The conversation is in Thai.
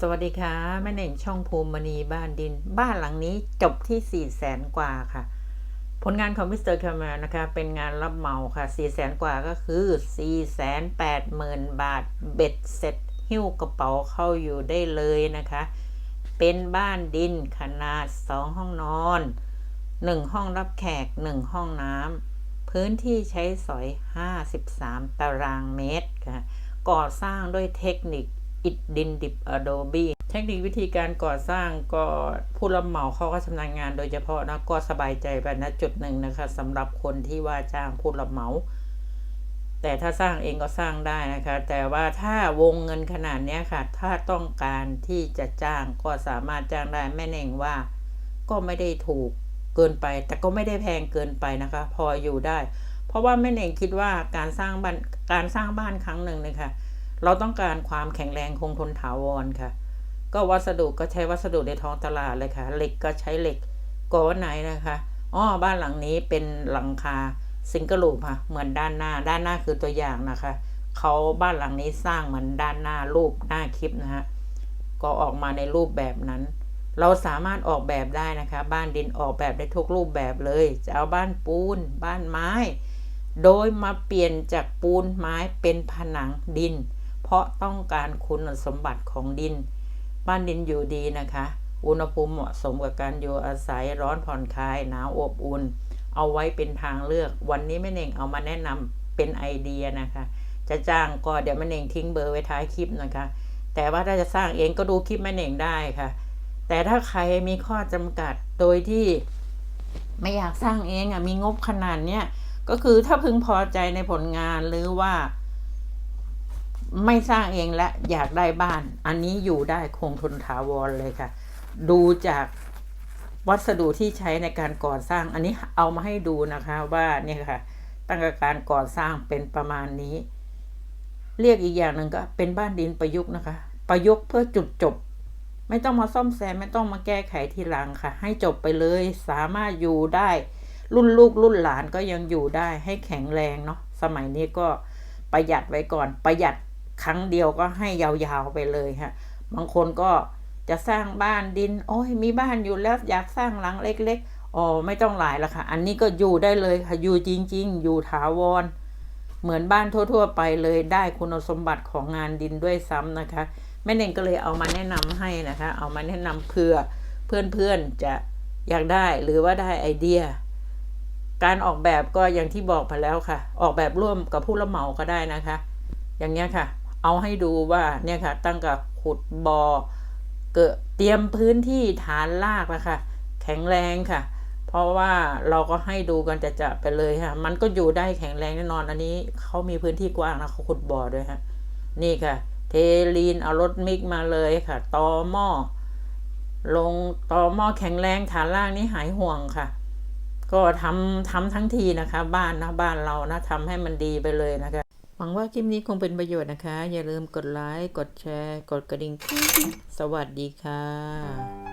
สวัสดีค่ะแม่เน่งช่องภูมิมณีบ้านดิน บ้านหลังนี้จบที่4ี่แสนกว่าค่ะ ผลงานของมิสเตอร์คามานะคะ เป็นงานรับเหมาค่ะ4ี่แสนกว่าก็คือ4ี่แสนแปดหมื่นบาท เบ็ดเสร็จ หิ้วกระเป๋าเข้าอยู่ได้เลยนะคะ เป็นบ้านดินขนาด 2 ห้องนอน 1 ห้องรับแขก 1 ห้องน้ำพื้นที่ใช้สอย 53 ตารางเมตรค่ะก่อสร้างด้วยเทคนิค อิฐดินดิบ Adobe เทคนิควิธีการก่อสร้างก็ผู้รับเหมาเขาก็ชำนาญงานโดยเฉพาะนะก็สบายใจไปนะจุดหนึ่งนะคะสำหรับคนที่ว่าจ้างผู้รับเหมาแต่ถ้าสร้างเองก็สร้างได้นะคะ แต่ว่าถ้าวงเงินขนาดนี้ค่ะ ถ้าต้องการที่จะจ้างก็สามารถจ้างได้แม่เน่งว่า ก็ไม่ได้ถูกเกินไป แต่ก็ไม่ได้แพงเกินไปนะคะ พออยู่ได้ เพราะว่าแม่เน่งคิดว่าการสร้างบ้านการสร้างบ้านครั้งหนึ่งนะคะ เราต้องการความแข็งแรงคงทนถาวรค่ะ ก็วัสดุก็ใช้วัสดุในท้องตลาดเลยค่ะเหล็กก็ใช้เหล็กกอนไหนนะคะอ๋อบ้านหลังนี้เป็นหลังคาซิงเกิลลูปค่ะ เหมือนด้านหน้า ด้านหน้าคือตัวอย่างนะคะเขาบ้านหลังนี้สร้างเหมือนด้านหน้ารูปหน้าคลิปนะฮะก็ออกมาในรูปแบบนั้น เราสามารถออกแบบได้นะคะ บ้านดินออกแบบได้ทุกรูปแบบเลย จะเอาบ้านปูน บ้านไม้ โดยมาเปลี่ยนจากปูนไม้เป็นผนังดิน เพราะต้องการคุณสมบัติของดิน บ้านดินอยู่ดีนะคะ อุณหภูมิเหมาะสมกับการอยู่อาศัยร้อนผ่อนคลายหนาวอบอุ่น เอาไว้เป็นทางเลือก วันนี้แม่เน่งเอามาแนะนำเป็นไอเดียนะคะ จะจ้างก็เดี๋ยวแม่เน่งทิ้งเบอร์ไว้ท้ายคลิปนะคะ แต่ว่าถ้าจะสร้างเองก็ดูคลิปแม่เน่งได้ค่ะ แต่ถ้าใครมีข้อจำกัดโดยที่ไม่อยากสร้างเองอะมีงบขนาดเนี้ยก็คือถ้าพึงพอใจในผลงานหรือว่า ไม่สร้างเองและอยากได้บ้าน อันนี้อยู่ได้คงทนถาวรเลยค่ะ ดูจากวัสดุที่ใช้ในการก่อสร้าง อันนี้เอามาให้ดูนะคะว่าเนี่ยค่ะ ตั้งแต่การก่อสร้างเป็นประมาณนี้ เรียกอีกอย่างหนึ่งก็เป็นบ้านดินประยุกต์นะคะ ประยุกต์เพื่อจุดจบ ไม่ต้องมาซ่อมแซมไม่ต้องมาแก้ไขทีหลังค่ะ ให้จบไปเลยสามารถอยู่ได้ รุ่นลูกรุ่นหลานก็ยังอยู่ได้ให้แข็งแรงเนาะสมัยนี้ก็ประหยัดไว้ก่อนประหยัด ครั้งเดียวก็ให้ยาวๆไปเลยฮะ บางคนก็จะสร้างบ้านดิน โอ้ยมีบ้านอยู่แล้วอยากสร้างหลังเล็กๆอ๋อไม่ต้องหลายละค่ะ อันนี้ก็อยู่ได้เลยค่ะอยู่จริง ๆ อยู่ถาวร เหมือนบ้านทั่ว ๆ ไปเลยได้คุณสมบัติของงานดินด้วยซ้ำนะคะแม่เน่งก็เลยเอามาแนะนำให้นะคะ เอามาแนะนำเพื่อเพื่อนๆจะอยากได้หรือว่าได้ไอเดีย การออกแบบก็อย่างที่บอกไปแล้วค่ะ ออกแบบร่วมกับผู้รับเหมาก็ได้นะคะ อย่างเงี้ยค่ะ เอาให้ดูว่าเนี่ยค่ะ ตั้งกับขุดบอ่อเกิดเตรียมพื้นที่ฐานรากนะคะ แข็งแรงค่ะ เพราะว่าเราก็ให้ดูกันจะจะไปเลยค่ะ มันก็อยู่ได้แข็งแรงแน่นอนอันนี้เขามีพื้นที่กว้างนะเขาขุดบ่อด้วยฮะนี่ค่ะ เทลีนเอารถมิกมาเลยค่ะตอหม้อลงตอหม้อแข็งแรงฐานล่างนี่หายห่วงค่ะ ก็ทำทำทั้งทีนะคะ บ้านนะบ้านเรานะทำให้มันดีไปเลยนะคะ หวังว่าคลิปนี้คงเป็นประโยชน์นะคะ อย่าลืมกดไลค์ กดแชร์ กดกระดิ่งกิ๊งๆสวัสดีค่ะ